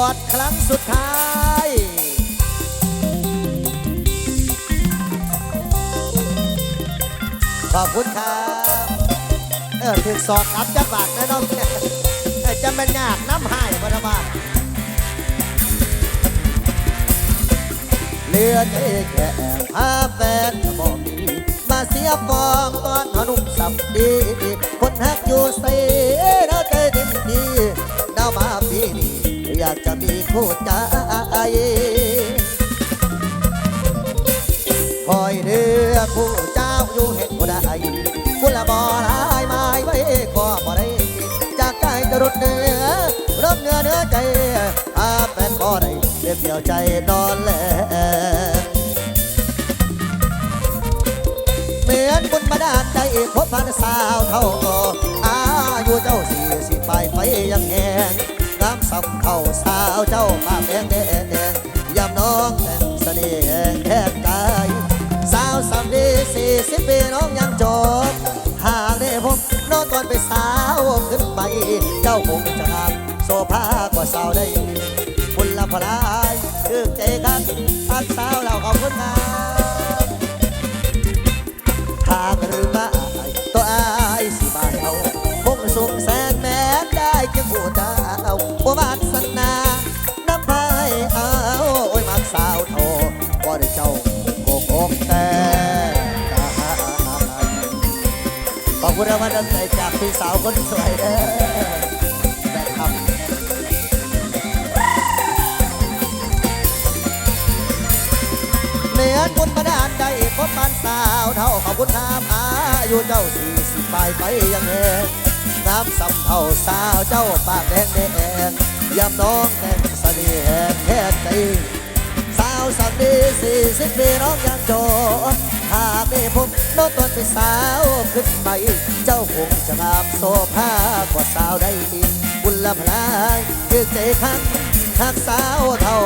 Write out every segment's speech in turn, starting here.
อดครั้งสุดท้ายขอบคุณครับ เออถึงสอดอับจักบาทนะน้องจะเป็นยากน้ำหายพระบาทเลือใจแค่หาแฟนบอกมีมาเสียฟองตอนหนุ่มสับดี คนฮักอยู่ใส่เราใจเต็มดีดาวมาปีนี้ อยากจะมีคู่ใจคอยเดือผู้เจ้าอยู่เห็นบ่ได้กุละบ่ลายไม้ไว้ก็บ่ได้จากใจจะรุดเนื้อรับเนื้อเนื้อใจอาแฟนบ่ได้เรียบเดียวใจนอนแลเหมือนบุญมาดานใจพบพันสาวเท่าก็อายุเจ้าสี่สิบปลายไฟยังแหง งามสำเข้าสาวเจ้าปากแดงแดงแดงยามน้องแต่งเสน่ห์แทบตายสาวสามดีสี่สิบปีน้องยังจบหากได้พบน้องตอนไปสาวขึ้นไป เจ้าคงจะงามโซภากว่าสาวได้บุญละพลายคือใจกันทักสาวเราขอบคุณครับหากหรือมาตัวอา คุณรางวัลน้ำใจจากพี่สาวคนสวยเด้อแฟนคลับเหมือนบุญมาดานได้พบมันสาวเท่าขอบคุณน้ำอายุเจ้าสี่สิบปลายไปยังแหงน้ำสำเท่าสาวเจ้าปากแดงแดงยำน้องแต่งเสน่ห์แค่ใจสาวสักดีสี่สิบปีน้องยังโจ หากได้พบน้องตอนเป็นสาวขึ้นไป เจ้าคงจะงามโซภากว่าสาวได้ดีบุญละพลายคือใจคันหากสาวเท่า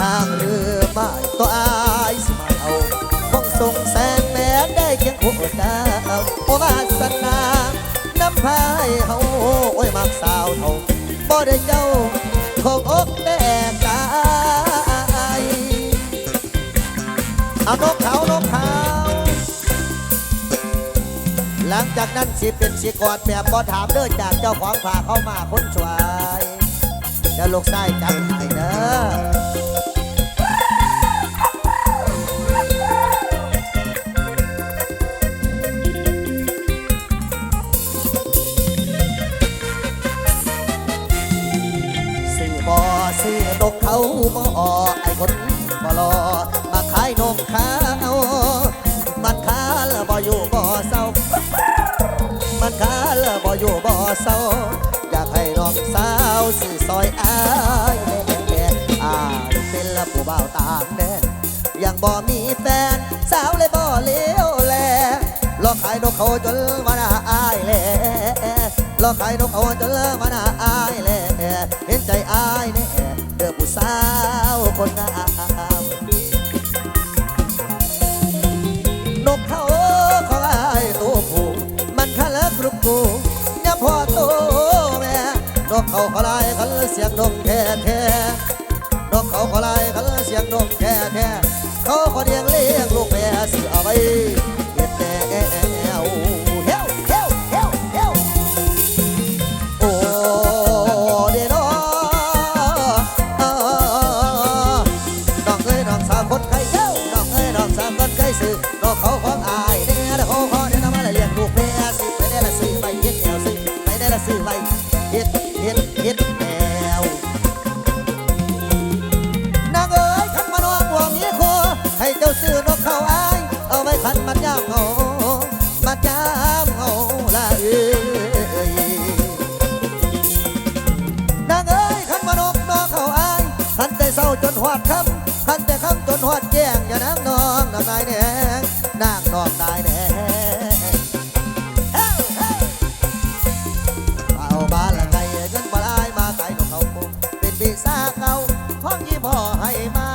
ทางเรือไม่ตัวอายสมัยเอาคงส่งแสงแม้ได้เคียงคู่ดาวโอวาสนาน้ำพายเฮาโอ้ยมักสาวเท่าบ่ได้เจ้าคงอกแต่ เอานกเขานกเขาหลังจากนั้นสิเป็นสิกอดแบบบ่ถามเด้อจากเจ้าของฝาเข้ามาคนสวยเดี๋ยวลูกไส้จังให้เด้อซื้อบ่ซื้อนกเขาบ่ออ้คนบ่รอ มขาเขามันขาแล้วบ่อยู่บ่เศร้า มันขาแล้วบ่อยู่บ่เศร้า อยากให้น้องสาวสื่อซอยอายแน่อายเป็นละผู้บ่าวต่างแดนยังบ่มีแฟนสาวเลยบ่เลี้ยวแลลอกขายนกเขาจนมาหน้าอายแลลอกขายนกเขาจนมาหน้า คัน นางนองได้แน่เอาบ้านละไงเงินบ่ได้มาไกลของเขาคงเป็นปีศาจเขาพ้องยี่พอให้มา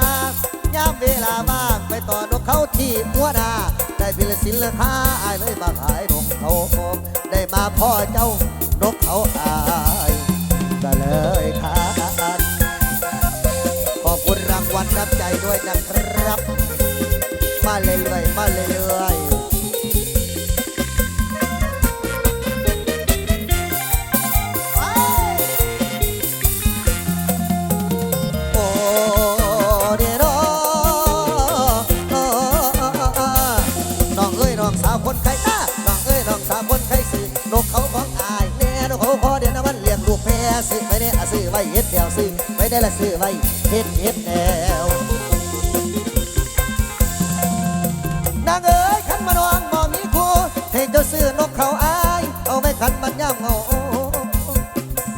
ยามเวลาบ้างไปต่อนกเขาที่หัวนาได้พิลศิลค้าอายเลยมาขายนกเขาคงได้มาพ่อเจ้านกเขาอายก็เลยขาดขอบคุณรางวัลรับใจด้วยนะครับ ว้เฮ็ดแถวซื้อไปได้ละซื้อไว้เฮ็ดเฮ็ดแถวนางเอ๋ยขันมานองบ่มีคู่ให้เจ้าซื้อนกเขาอายเอาไว้ขันมันย่ำเงา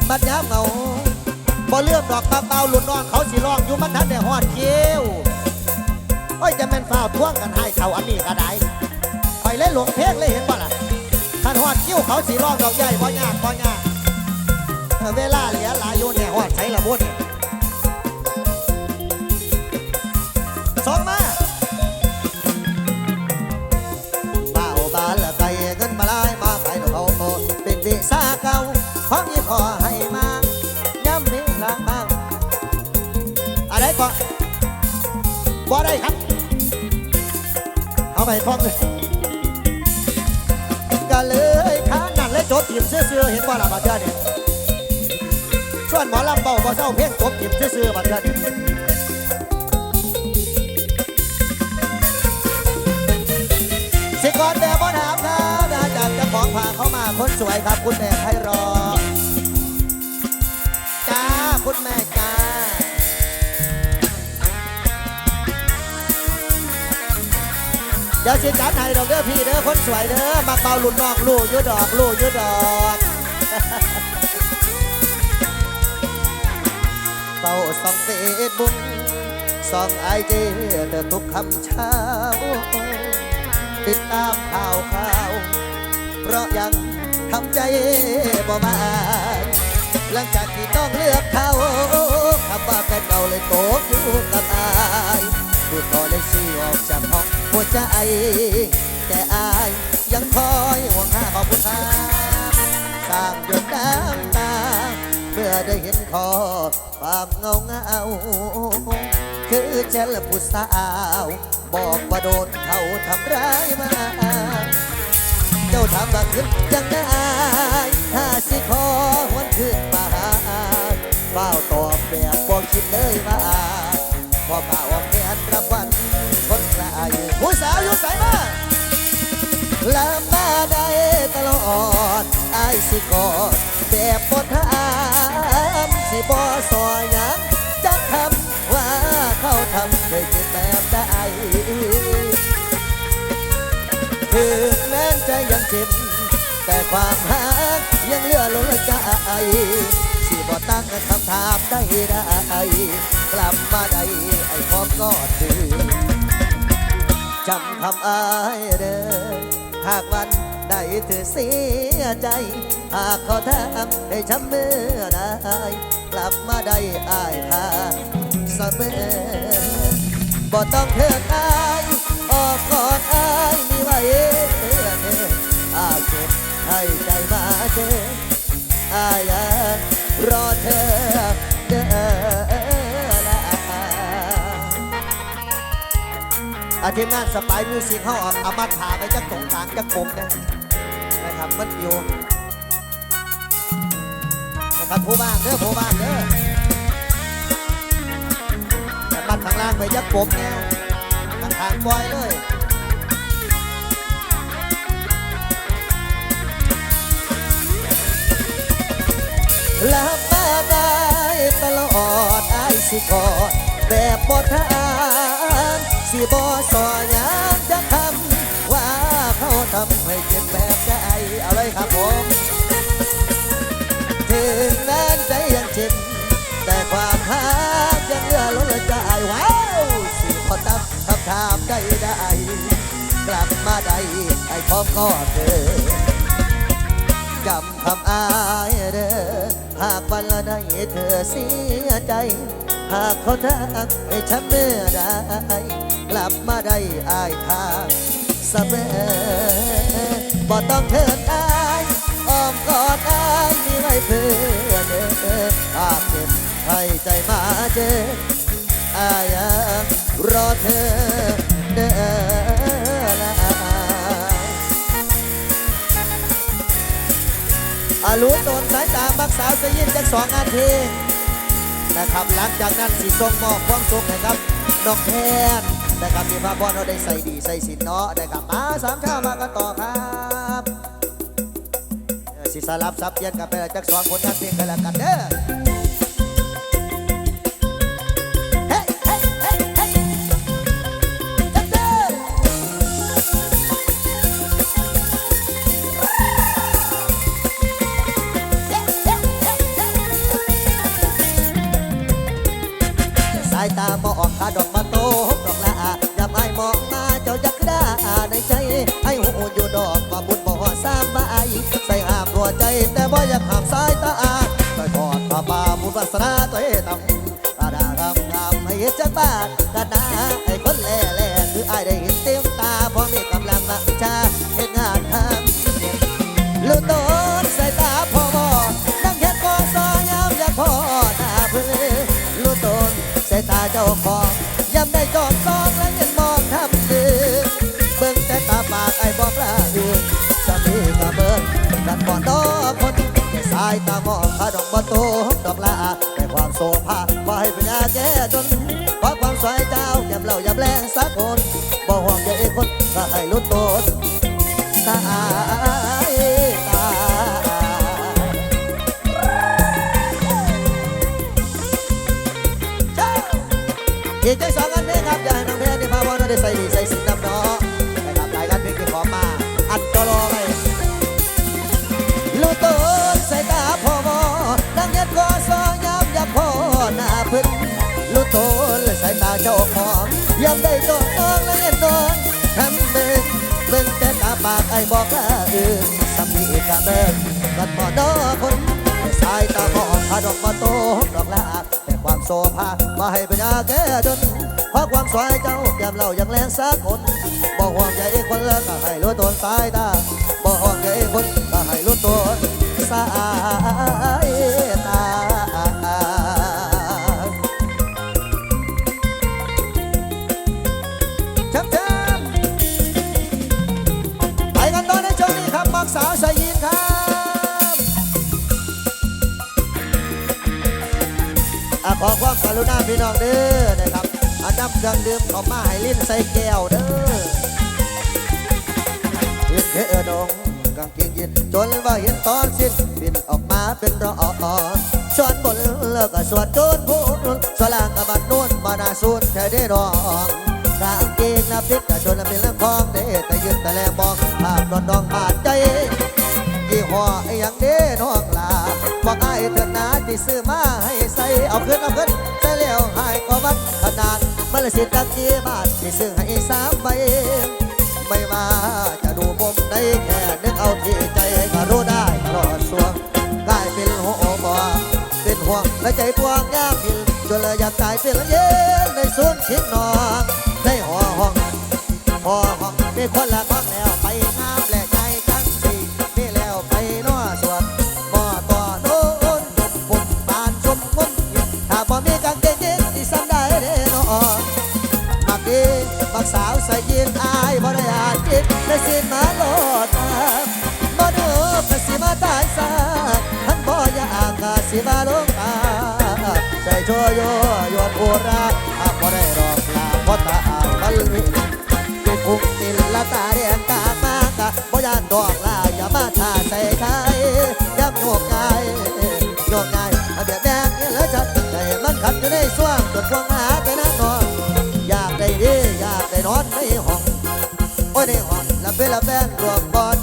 มันย่ำเงาบ่เลือกดอกปลาเปล่าหลุดนอนเขาสิร้องอยู่มันทันได้ฮอดเกี้ยวโอ้ยจะแม่นฝ้าท่วงกันให้เขาอันนี้ก็ได้ไปเล่นหลงเพลงเลยเห็นบ่ล่ะท่านฮอดคิ้วเขาสิร้องดอกใหญ่บ่ยากบ่ยาก เวลาเหลือหลายอยู่เนี่ยหอดใช้ละมุดสองมาบ่าวบานละไก่เงินมาลายมาขายดอกเขาโตเป็นวิสาเก่าของยี่พอให้มาย้ำนี้ละบ้างอะไรก่อนบ่ได้ครับ เอาไปท่องเลยก็เลยขานั่นเลยจบทีมเสื้อๆเห็นบ่ล่ะบาดเจ็บเนี่ย ส่วนหมอลำเบาบ่เศร้าเพียงจบจิบซื่อๆบัดกันสิก่อนแบบบ่ถามครับอาจารย์จ้าของพาเข้ามาคนสวยครับ คุณแม่ให้รอจ้าคุณแม่จ้าเดี๋ยวสิจัดให้ดอกเด้อพี่เด้อคนสวยเด้อมักเบาหลุดนอกลู่ยุดอกลู่อยุดอก เฝ้าส่องเฟซบุ๊กส่องไอเจเธอทุกคำเช้า ติดตามข่าวข่าว เพราะยังทำใจบ่มาหลังจากที่ต้องเลือกเขาคำว่าแฟนเก่าเลยโตกอยู่กับอายพูดก็เลยซื้อออกจากห้องหัวใจแต่อายยังคอย ได้เห็นคอความเงาเงาคือเจลผู้สาวบอกว่าโดนเขาทำร้ายมา เจ้าทำแบบขึ้นยังได้ถ้าสิขอหวนขึ้นมาเฝ้าตอบแบบบอกคิดเลยว่าพอป่าออกแขนรับวันคนกลายผู้สาวอยู่ใส่มาลามาได้ตลอดไอ้สิกอด เจ็บแต่ความหักยังเหลือล้นใจสิบอตั้งคำถามได้ได้กลับมาได้ไอ้พร้อมกอดถือจำคำอายเด้อหากวันใดเธอเสียใจ หากเขาทำให้ช้ำเมื่อใดกลับมาได้อายทางเสมอบ่ต้องเถิดอาย อาทีมงานสปายมิวสิกเขาเอามาถาไปจักตรงกางจักปมนะนะครับมันอยู่นะครับผู้บ้านเด้อผู้บ้านเด้อแต่บัดข้างล่างไปจักปมเนี่ยข้างทางบอยเลยลับมาได้ตลอดไอ้สิกอ สิบอสอยางจะคำว่าเขาทำให้เจ็บแบบใจเอาเลยครับผมถึงแม้นใจยังเจ็บแต่ความหักยังเหลือล้นใจว้าวสิพอตั้งคำถามได้ได้กลับมาได้ไอ้พร้อมก็เธอจำคำอายเด้อหากวันละได้เธอเสียใจ หากเขาทักให้ฉันเมื่อใด กลับมาได้อายทางเสมอบ่ต้องเถิดอายอ้อมกอดอายมีไว้เพื่อเด้อหากเจ็บให้ใจมาเจออายยังรอเธอเด้อละอารู้ตนสายตาบักสาวสยินจากสองนาทีนะครับหลังจากนั้นสีส้มมอบความสุขให้ครับนองแทน นะครับมีพระบอเราได้ใส่ดีใส่สินเนาะนะครับมาสามข้ามากันต่อครับสิสลับซับเปลี่ยนกันไปจักสองผลงานเพลงกันแล้วกันเด้อ จ้าของยามได้จอดซองและยังมองทำดือเบิ่งแต่ตาปากไอ้บอกละอือสามีกะเบิ่งกันบ่ดอกคนแค่สายตามองขาดอกบ่โตดอกละแต่ความโซภาบ่ให้เป็นยาแก้จนเพราะความสวยเจ้ายามเล่ายามแรงสักคนบ่ห่วงใยคนก็ให้ลูกโตนสา เจ้าของยามได้จอดน้องและเล่นนอนทำเบิ่งเบิ่งแต่ตาปากไอ้บอกละเออสามีกะเบิ่งกันบ่ดอคนสายตามองขาดอกมาโตดอกละแต่ความโซภามาให้ปัญญาแก่จนเพราะความสวยเจ้าแก้มเรายังแรงสักคนบ่ห่วงใจคนละก็ให้รู้ตนสายตาบ่ห่วงใจคนก็ให้รู้ตนสาย รุณาพี่น้องเด้อนะครับอันนำเครื่องดื่มเออกมาให้ลิ้นใส่แก้วเด้อเห็นเออดงกางเกงยีนจนว่าเห็นตอนสิ้นบินออกมาเป็นรอนชวนบนเลิกก็สวดโจนพูนสลางกับบัดนุ่นมานาสูนแค่ได้รองกางเกงนับพิษกะจนเป็นเรื่องของเด้แต่ยืนแต่แลมองภาพนอนดองบาดใจยี่ห้อไอ้ยังเด้น้องลาบอกไอ้เถิดนาที่ซื้อมาให้ใส่เอาขึ้นเอาขึ้น วัดขนาดมันละสิตักกี่บาทที่ซื้อให้สามใบไม่ว่าจะดูมุมใดแค่นึกเอาที่ใจก็รู้ได้ตลอดสวงกลายเป็นหัวบ่เป็นห่วงและใจพวงยากพินจนเลยอยากตายเป็นละเย็นในสวนคิดนอนในหอห้องพอห้องมีคนละห้อง ใส่ยินอายบ่ได้อาจิตได้สิมาโลดน้ำบ่ดูก็สิมาตายซาทั้งบ่อยากก็สิมาลงตาใส่โชโยยวนอุราหาบ่ได้รอกลาเพราะตาอายมัลลิติดคุกติลละตา โอ้ยใน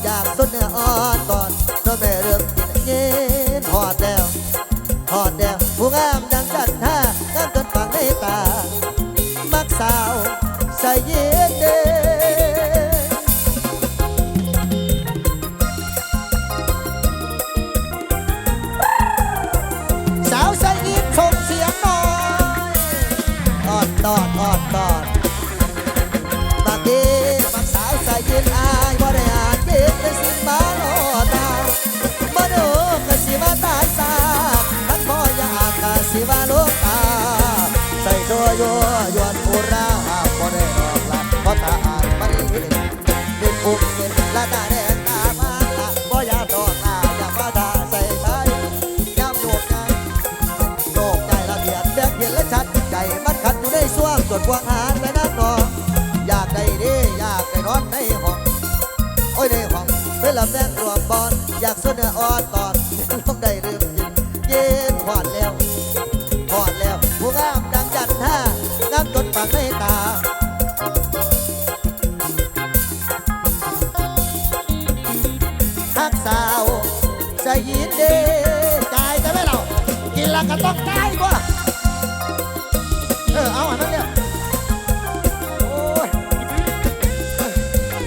ส่วงส่วนพวงหารและนักนอนอยากได้ดีอยากได้นอนในห้อง โอ้ยในห้องเป็นลำแฟนรวมบอลอยากสุดเนื้ออ่อนตอ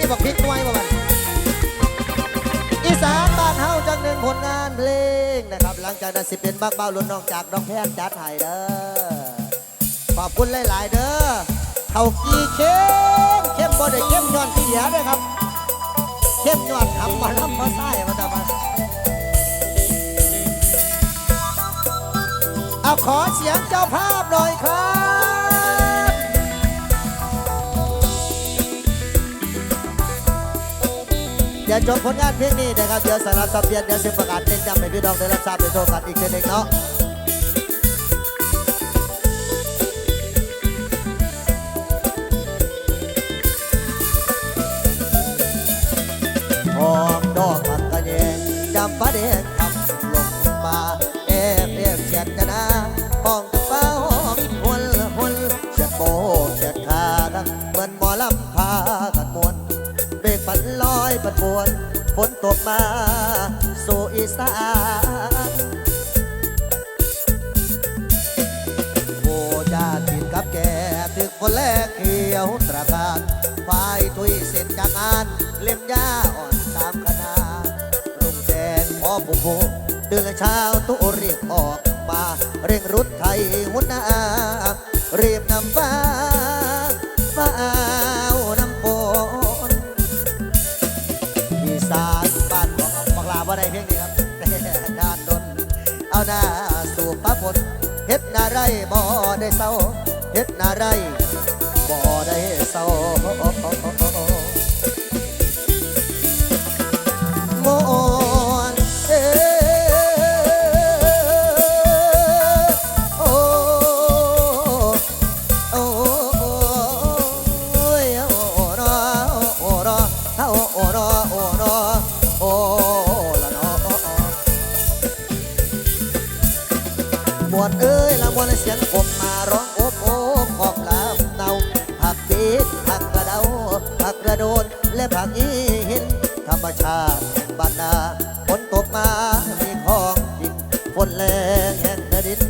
ยนี่บอกพริกด้วยบ่มันอีสานบ้านเฮาจังหนึ่งผลงานเพลงนะครับ หลังจากนั้นสิเป็นบักเบ้าลุ่นน้องจากน้องแพนจัดให้เด้อขอบคุณหลายๆเด้อเขากีเข้มเข้มบ่ได้เข้มย้อนเสียด้อครับ เข้มยอดคำมาล้ำมาไส้มาตะมาเอาขอเสียงเจ้าภาพหน่อยครับ อย่าจบผลงานเพลงนี้นะครับเดี๋ยวสาระสับเปลี่ยนเดี๋ยวสิประกาศเน้นย้ำให้พี่น้องได้รับทราบในโทรกันอีกทีหนึงเนาะ มาสู่อีสานโบยาติดกับแกตึกคนแรกเขียวตราการฝ่ายทุยเสร็จจากงาน เล่มยาอ่อนตามคณะรุ่งแจ้งพอผู้ผู้ตื่นเช้าตุรียบออกมา เร่งรุดไทยหุ่นนาเรียบนำฟ้า สู่พระพลเฮ็ดนาไรบ่ได้เศร้าเฮ็ดนาไรบ่ได้เศร้า และผักอีหินธรรมชาติบ้านนาฝนตกมามีของกินฝนแรงแห่งแผ่นดิน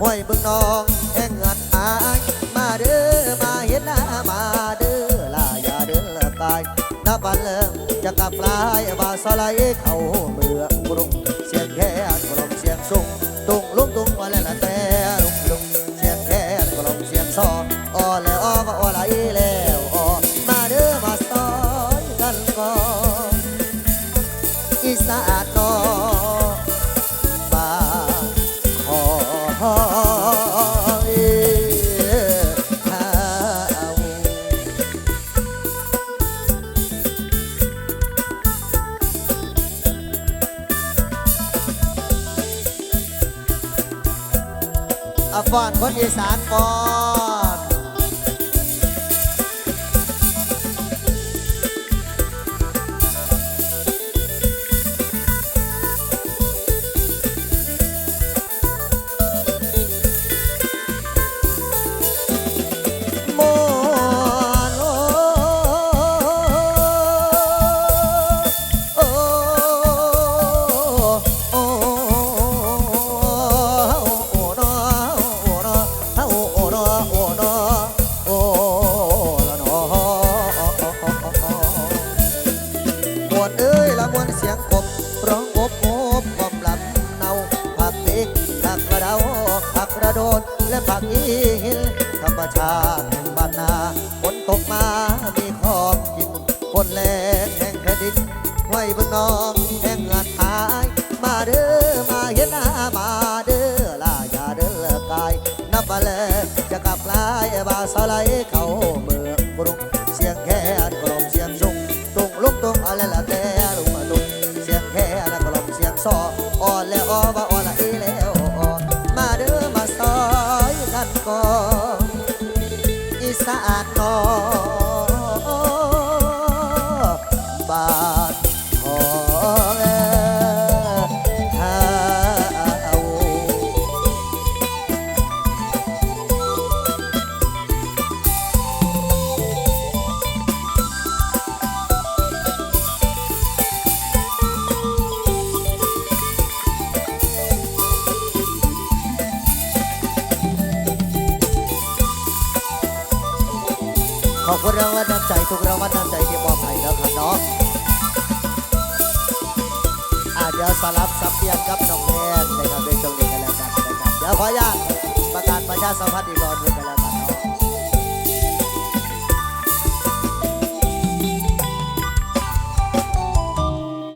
ห้วยบึงนองแห่งเงินอายมาเด้อมาเห็นหน้ามาเด้อลาอย่าเด้อตายนับวันเริ่มจะกลับกลายบาสลายเข้าเมือง มีของกิน คนแรงแห่งแผ่นดินห้วยบึงนองแห่งเงินหาย มาเด้อมาเห็นหน้ามาเด้อลาอย่าเด้อกายนับมาเลยจะกลับกลายบาสไลาย สลับสับเปลี่ยนกับน้องเ